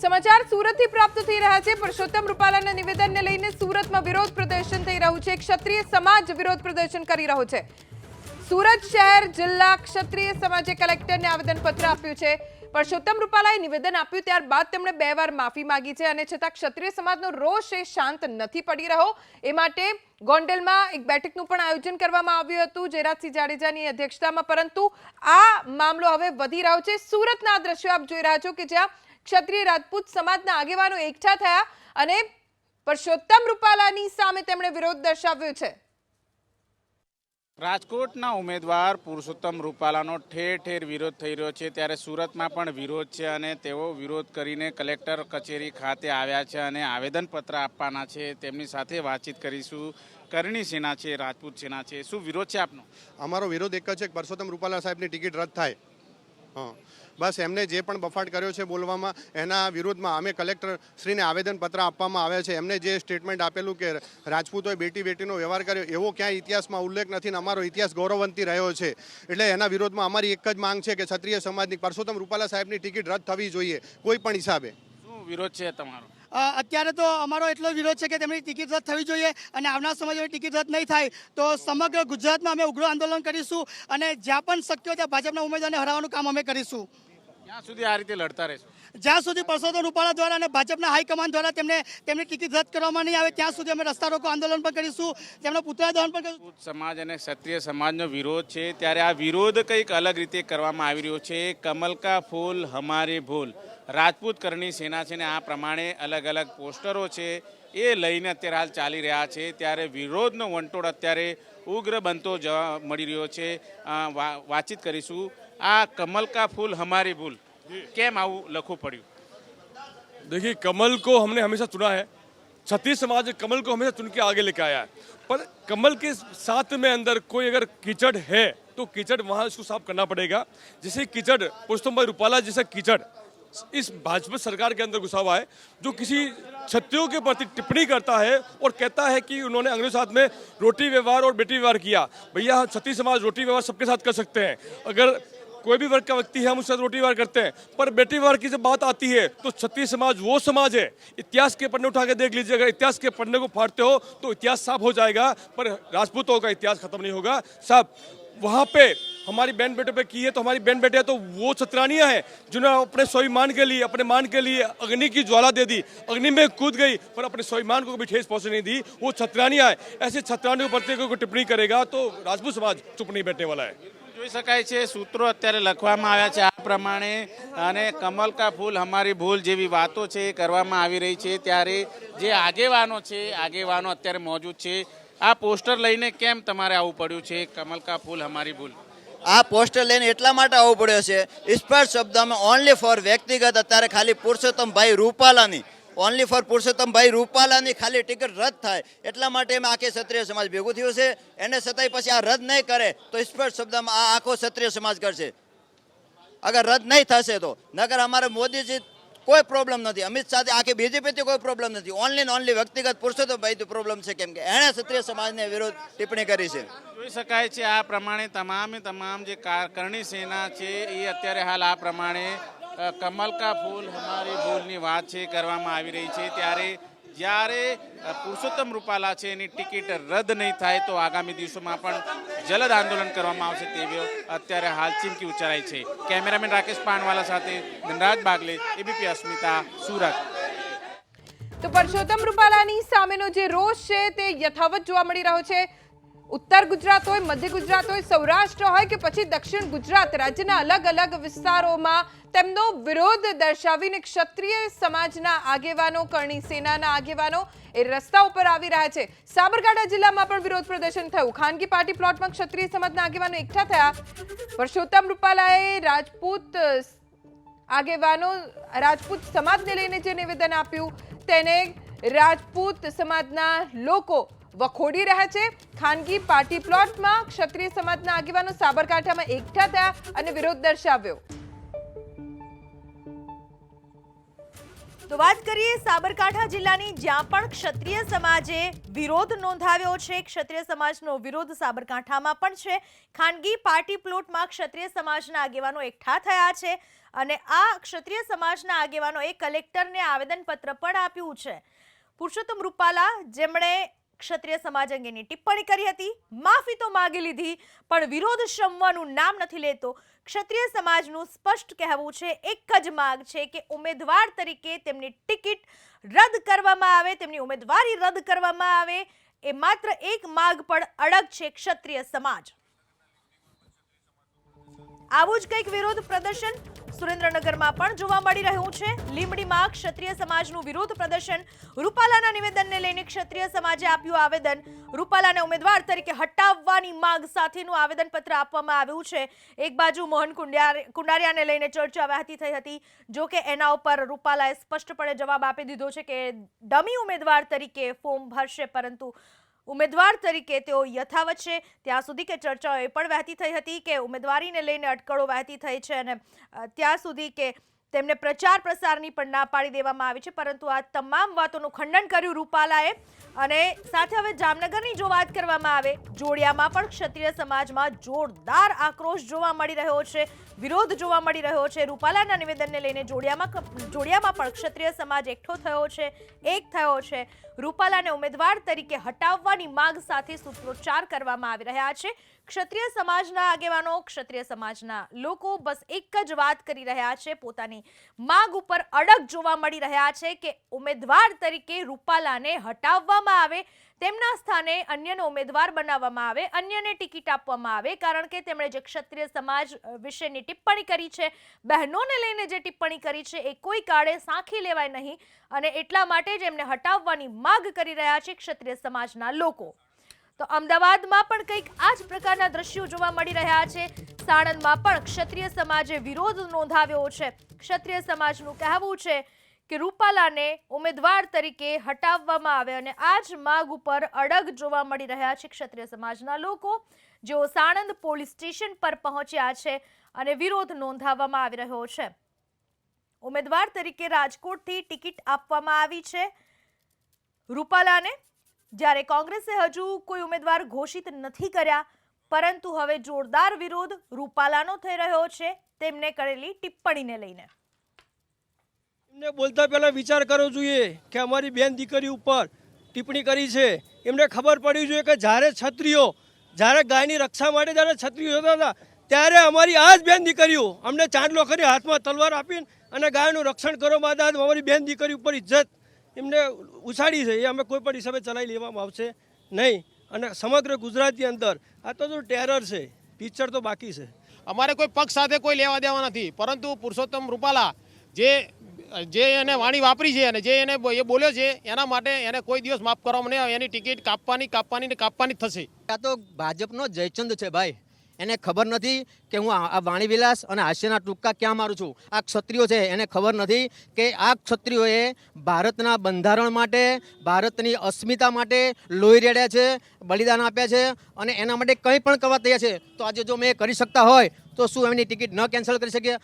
સમાચાર સુરતથી પ્રાપ્ત થઈ રહ્યા છે. પરસોત્તમ રૂપાલાના નિવેદનને લઈને સુરતમાં વિરોધ પ્રદર્શન થઈ રહ્યું છે. ક્ષત્રિય સમાજ વિરોધ પ્રદર્શન કરી રહ્યો છે. સુરત શહેર, જિલ્લા ક્ષત્રિય સમાજે કલેક્ટરને આવેદનપત્ર આપ્યું છે. પરસોત્તમ રૂપાલાએ નિવેદન આપ્યું ત્યારબાદ તેમણે બે વાર માફી માંગી છે અને છતાં ક્ષત્રિય સમાજનો રોષ એ શાંત નથી પડી રહ્યો. એ માટે ગોંડલમાં એક બેઠકનું પણ આયોજન કરવામાં આવ્યું હતું. જયરાજસિંહ જાડેજાની અધ્યક્ષતામાં, પરંતુ આ મામલો હવે વધી રહ્યો છે. સુરતના દ્રશ્યો આપ જોઈ રહ્યા છો કે જ્યાં ક્ષત્રિય રાજપૂત સમાજના આગેવાનો એકઠા થયા અને પરસોત્તમ રૂપાલાની સામે તેમણે વિરોધ દર્શાવ્યો છે. રાજકોટના ઉમેદવાર પુરુષોત્તમ રૂપાલાનો ઠેર ઠેર વિરોધ થઈ રહ્યો છે. ત્યારે સુરતમાં પણ વિરોધ છે અને તેઓ વિરોધ કરીને કલેક્ટર કચેરી ખાતે આવ્યા છે અને આવેદનપત્ર આપવાના છે. તેમની સાથે વાતચીત કરીશું. કરણી સેના છે રાજપૂત સેના છે. શું વિરોધ છે આપનો? અમારો વિરોધ એક જ છે પરસોત્તમ રૂપાલા સાહેબની ટિકિટ રદ થાય. હા. બસ એમને જે પણ બફાટ કર્યો છે બોલવામાં, એના વિરોધમાં અમે કલેક્ટર શ્રીને આવેદનપત્ર આપવામાં આવે છે. એમને જે સ્ટેટમેન્ટ આપેલું કે રાજપૂતોએ બેટી બેટીનો વ્યવહાર કર્યો, એવો ક્યાંય ઇતિહાસમાં ઉલ્લેખ નથી ને અમારો ઇતિહાસ ગૌરવવંતી રહ્યો છે. એટલે એના વિરોધમાં અમારી એક જ માંગ છે કે ક્ષત્રિય સમાજની, પરસોત્તમ રૂપાલા સાહેબની ટિકિટ રદ થવી જોઈએ, કોઈ પણ હિસાબે. શું વિરોધ છે તમારો? અત્યારે તો અમારો એટલો વિરોધ છે કે તેમની ટિકિટ રદ થવી જોઈએ અને આવનાર સમયમાં ટિકિટ રદ નહીં થાય, તો સમગ્ર ગુજરાતમાં અમે ઉગ્ર આંદોલન કરીશું અને જ્યાં પણ શક્ય ત્યાં ભાજપના ઉમેદવારને હરાવવાનું કામ અમે કરીશું. ક્યાં સુધી આ રીતે લડતા રહેશો? જ્યાં સુધી પરસોત્તમ રૂપાળા દ્વારા અને ભાજપના હાઈકમાન્ડ દ્વારા તેમને તેમની ટિકિટ રદ કરવામાં નહીં આવે, ત્યાં સુધી અમે રસ્તા રોકો આંદોલન પણ કરીશું. તેમનો પુતળા દહન પણ કરીશું સમાજ અને ક્ષત્રિય સમાજનો વિરોધ છે, ત્યારે આ વિરોધ કંઈક અલગ રીતે કરવામાં આવી રહ્યો છે. કમલ કા ફૂલ, હમારી ભૂલ. રાજપૂત કરણી સેના છે ને આ પ્રમાણે અલગ અલગ પોસ્ટરો છે, એ લઈને અત્યારે હાલ ચાલી રહ્યા છે. ત્યારે વિરોધનો વંટોળ અત્યારે ઉગ્ર બનતો જવા મળી રહ્યો છે. વાતચીત કરીશું. આ કમલ કા ફૂલ, હમારી ભૂલ. કેમ આવું લખવું પડ્યું देखिए कमल को हमने हमेशा चुना है छत्तीस समाज कमल को हमेशा चुन के आगे लेके आया है पर कमल के साथ में अंदर कोई अगर कीचड़ है तो कीचड़ वहाँ उसको साफ करना पड़ेगा जैसे कीचड़ पुरुषोत्तम भाई रूपाला जैसा कीचड़ इस भाजपा सरकार के अंदर घुसा हुआ है जो किसी क्षत्रियों के प्रति टिप्पणी करता है और कहता है कि उन्होंने अंग्रेजों के साथ में रोटी व्यवहार और बेटी व्यवहार किया भैया छत्तीय समाज रोटी व्यवहार सबके साथ कर सकते हैं अगर कोई भी वर्ग का व्यक्ति है, हम उसके साथ रोटी व्यवहार करते हैं। पर बेटी व्यवहार की जब बात आती है तो छत्तीस समाज वो समाज है, इतिहास के पन्ने उठा के देख लीजिए, अगर इतिहास के पन्ने को फाड़ते हो तो इतिहास साफ़ हो जाएगा, पर राजपूतों का इतिहास खत्म नहीं होगा। साहब, वहाँ पे हमारी बहन बेटों पे की है तो हमारी बहन बेटे तो वो छत्रानियाँ हैं, जिन्होंने अपने स्वाभिमान के लिए, अपने मान के लिए अग्नि की ज्वाला दे दी। अग्नि में कूद गई, पर अपने स्वाभिमान को कभी ठेस पहुँचने नहीं दी। वो छत्रानियाँ है, ऐसे छत्रानियों पर प्रत्येक को टिप्पणी करेगा तो राजपूत समाज चुप नहीं बैठने वाला है। જોઈ શકાય છે, સૂત્રો અત્યારે લખવામાં આવ્યા છે આ પ્રમાણે. અને કમલ કા ફૂલ હમારી ભૂલ જેવી વાતો છે કરવામાં આવી રહી છે. ત્યારે જે આગેવાનો છે, આગેવાનો અત્યારે મોજૂદ છે. આ પોસ્ટર લઈને કેમ તમારે આવવું પડ્યું છે, કમલ કા ફૂલ હમારી ભૂલ? આ પોસ્ટર લઈને એટલા માટે આવવું પડ્યો છે. સ્પષ્ટ શબ્દમાં ઓનલી ફોર વ્યક્તિગત, અત્યારે ખાલી પુરુષોત્તમભાઈ રૂપાલાની. ઓનલી ફોર પુરુષોત્તમભાઈ રૂપાલાની ખાલી ટિકિટ રદ થાય. એટલા માટે એમ આખી ક્ષત્રિય સમાજ ભેગું થયું છે. એને છતાંય પછી આ રદ નહીં કરે તો સ્પષ્ટ શબ્દમાં આ આખો ક્ષત્રિય સમાજ કરશે. અગર રદ નહીં થશે તો. નગર અમારે મોદીજી કોઈ પ્રોબ્લેમ નથી. અમિત શાહ આખી બીજેપીથી કોઈ પ્રોબ્લેમ નથી. ઓનલી ને ઓનલી વ્યક્તિગત પુરુષોત્તમભાઈથી પ્રોબ્લેમ છે કેમ કે એણે ક્ષત્રિય સમાજને વિરોધ ટિપ્પણી કરી છે. જોઈ શકાય છે આ પ્રમાણે તમામે તમામ જે કાર- કરણી સેના છે, એ અત્યારે હાલ આ પ્રમાણે કમલ કા ફૂલ હમારી ભૂલની વાત છે, કરવામાં આવી રહી છે. ત્યારે જ્યારે પુરુષોત્તમ રૂપાલા છે, એની ટિકિટ રદ નહીં થાય તો આગામી દિવસોમાં પણ જલદ આંદોલન કરવામાં આવશે તેવી અત્યારે હાલ ચીમકી ઉચ્ચારાઈ છે. કેમેરામેન રાકેશ પાનવાલા સાથે ધનરાજ બાગલે, એબીપી અસ્મિતા, સુરત. તો પરસોત્તમ રૂપાલાની સામેનો જે રોષ છે, તે યથાવત જોવા મળી રહ્યો છે. ઉત્તર ગુજરાત હોય, મધ્ય ગુજરાત હોય, સૌરાષ્ટ્ર હોય કે પછી દક્ષિણ ગુજરાત, રાજ્યના અલગ અલગ વિસ્તારોમાં તેમનો વિરોધ દર્શાવીને ક્ષત્રિય સમાજના આગેવાનો, કરણી સેનાના આગેવાનો એ રસ્તા ઉપર આવી રહ્યા છે. સાબરકાંઠા જિલ્લામાં પણ વિરોધ પ્રદર્શન થયું. ખાનગી પાર્ટી પ્લોટમાં ક્ષત્રિય સમાજના આગેવાનો એકઠા થયા. પરસોત્તમ રૂપાલાએ રાજપૂત આગેવાનો, રાજપૂત સમાજને લઈને જે નિવેદન આપ્યું, તેને રાજપૂત સમાજના લોકો વખોડી રહ્યા છે. ખાનગી પાર્ટી પ્લોટમાં ક્ષત્રિય સમાજના આગેવાનો સાબરકાંઠામાં એકઠા થયા અને વિરોધ દર્શાવ્યો. તો વાત કરીએ સાબરકાંઠા જિલ્લાની, જ્યાં પણ ક્ષત્રિય સમાજે વિરોધ નોંધાવ્યો છે. ક્ષત્રિય સમાજનો વિરોધ સાબરકાંઠામાં પણ છે. ખાનગી પાર્ટી પ્લોટમાં ક્ષત્રિય સમાજના આગેવાનો એકઠા થયા છે અને આ ક્ષત્રિય સમાજના આગેવાનોએ કલેક્ટરને આવેદનપત્ર પણ આપ્યું છે. પુરુષોત્તમ રૂપાલા, જેમણે ક્ષત્રિય સમાજ અંગેની ટિપ્પણી કરી હતી. માફી તો માગી લીધી, પણ વિરોધ શમવાનું નામ નથી લેતો. ક્ષત્રિય સમાજનું સ્પષ્ટ કહેવું છે, એક જ માંગ છે કે ઉમેદવાર તરીકે તેમની ટિકિટ રદ કરવામાં આવે, તેમની ઉમેદવારી રદ કરવામાં આવે. એ માત્ર એક માગ પણ અડગ છે ક્ષત્રિય સમાજ. આવું જ કંઈક વિરોધ પ્રદર્શન સુરેન્દ્રનગરમાં પણ જોવા મળી રહ્યું છે. લીંબડીમાં ક્ષત્રિય સમાજનું વિરોધ પ્રદર્શન. રૂપાલાના નિવેદનને લઈને ક્ષત્રિય સમાજે આપ્યું આવેદન. રૂપાલાને ઉમેદવાર તરીકે હટાવવાની માંગ સાથેનું આવેદનપત્ર આપવામાં આવ્યું છે. એક બાજુ મોહન કુંડારિયાને લઈને ચર્ચા વહેતી થઈ હતી. જો કે એના ઉપર રૂપાલાએ સ્પષ્ટપણે જવાબ આપી દીધો છે કે ડમી ઉમેદવાર તરીકે ફોર્મ ભરશે, પરંતુ ઉમેદવાર તરીકે તેઓ યથાવત છે. ત્યાં સુધી કે ચર્ચાઓ એ પણ વહેતી થઈ હતી કે ઉમેદવારીને લઈને અટકળો વહેતી થઈ છે અને ત્યાં સુધી કે તેમને પ્રચાર પ્રસારની પણ ના પાડી દેવામાં આવી છે. પરંતુ આ તમામ વાતોનું ખંડન કર્યું રૂપાલાએ અને સાથે હવે જામનગરની જો વાત કરવામાં આવે, જોડિયામાં પણ ક્ષત્રિય સમાજમાં જોરદાર આક્રોશ જોવા મળી રહ્યો છે. વિરોધ જોવા મળી રહ્યો છે. રૂપાલાના નિવેદનને લઈને જોડિયામાં જોડિયામાં પણ ક્ષત્રિય સમાજ એકઠો થયો છે, એક થયો છે. રૂપાલાને ઉમેદવાર તરીકે હટાવવાની માંગ સાથે સૂત્રોચ્ચાર કરવામાં આવી રહ્યા છે. ક્ષત્રિય સમાજના આગેવાનો, ક્ષત્રિય સમાજના લોકો બસ એક જ વાત કરી રહ્યા છે. પોતાની માંગ ઉપર અડગ જોવા મળી રહ્યા છે કે ઉમેદવાર તરીકે રૂપાલાને હટાવવામાં આવે તેમના સ્થાને અન્યનો ઉમેદવાર બનાવવામાં આવે, અન્યને ટિકિટ આપવામાં આવે, કારણ કે તેમણે જે ક્ષત્રિય સમાજ વિશેની ટિપ્પણી કરી છે, બહેનોને લઈને જે ટિપ્પણી કરી છે, એ કોઈ કાળે સાંખી લેવાય નહીં અને એટલા માટે જ એમને હટાવવાની માગ કરી રહ્યા છે ક્ષત્રિય સમાજના લોકો. તો અમદાવાદમાં પણ કંઈક આ જ પ્રકારના દ્રશ્યો જોવા મળી રહ્યા છે. સાણંદમાં પણ ક્ષત્રિય સમાજે વિરોધ નોંધાવ્યો છે. ક્ષત્રિય સમાજનું કહેવું છે કે રૂપાલાને ઉમેદવાર તરીકે હટાવવામાં આવે અને આ જ માગ ઉપર અડગ જોવા મળી રહ્યા છે ક્ષત્રિય સમાજના લોકો. જેઓ સાણંદ પોલીસ સ્ટેશન પર પહોંચ્યા છે અને વિરોધ નોંધાવવામાં આવી રહ્યો છે. ઉમેદવાર તરીકે રાજકોટથી ટિકિટ આપવામાં આવી છે. રૂપાલાને જ્યારે કોંગ્રેસે હજુ કોઈ ઉમેદવાર ઘોષિત નથી કર્યા, પરંતુ હવે જોરદાર વિરોધ રૂપાલાનો થઈ રહ્યો છે. તેમને કરેલી ટિપ્પણીને લઈને. એમને બોલતા પહેલાં વિચાર કરવો જોઈએ કે અમારી બેન દીકરી ઉપર ટિપ્પણી કરી છે. એમને ખબર પડવી જોઈએ કે જ્યારે છત્રીઓ, જ્યારે ગાયની રક્ષા માટે જ્યારે છત્રીઓ જતા હતા, ત્યારે અમારી આ જ બેન દીકરીઓ અમને ચાંદલો કરી હાથમાં તલવાર આપીને અને ગાયનું રક્ષણ કરો આજ અમારી બેન દીકરી ઉપર ઇજ્જત એમને ઉછાળી છે. એ અમે કોઈ પણ હિસાબે ચલાવી લેવામાં આવશે નહીં. અને સમગ્ર ગુજરાતની અંદર આ તો જો ટેરર છે. પિક્ચર તો બાકી છે. અમારે કોઈ પક્ષ સાથે કોઈ લેવા દેવા નથી. પરંતુ પુરુષોત્તમ રૂપાલા જે જે એને વાણી વાપરી છે અને જે એને એ બોલ્યો છે, એના માટે એને કોઈ દિવસ માફ કરવામાં નહીં એની ટિકિટ કાપવાની કાપવાની ને કાપવાની થશે. આ તો ભાજપનો જયચંદ છે ભાઈ. એને ખબર નથી કે હું આ વાણી વાણીવિલાસ અને હાસ્યના ટૂંકા ક્યાં મારું છું. આ ક્ષત્રિયો છે, એને ખબર નથી કે આ ક્ષત્રિયોએ ભારતના બંધારણ માટે, ભારતની અસ્મિતા માટે લોહી રેડ્યા છે, બલિદાન આપ્યા છે અને એના માટે કંઈ પણ કરવા તૈયાર છે. તો આજે જો મેં કરી શકતા હોય, તો શું એમની ટિકિટ ન કેન્સલ કરી શકીએ?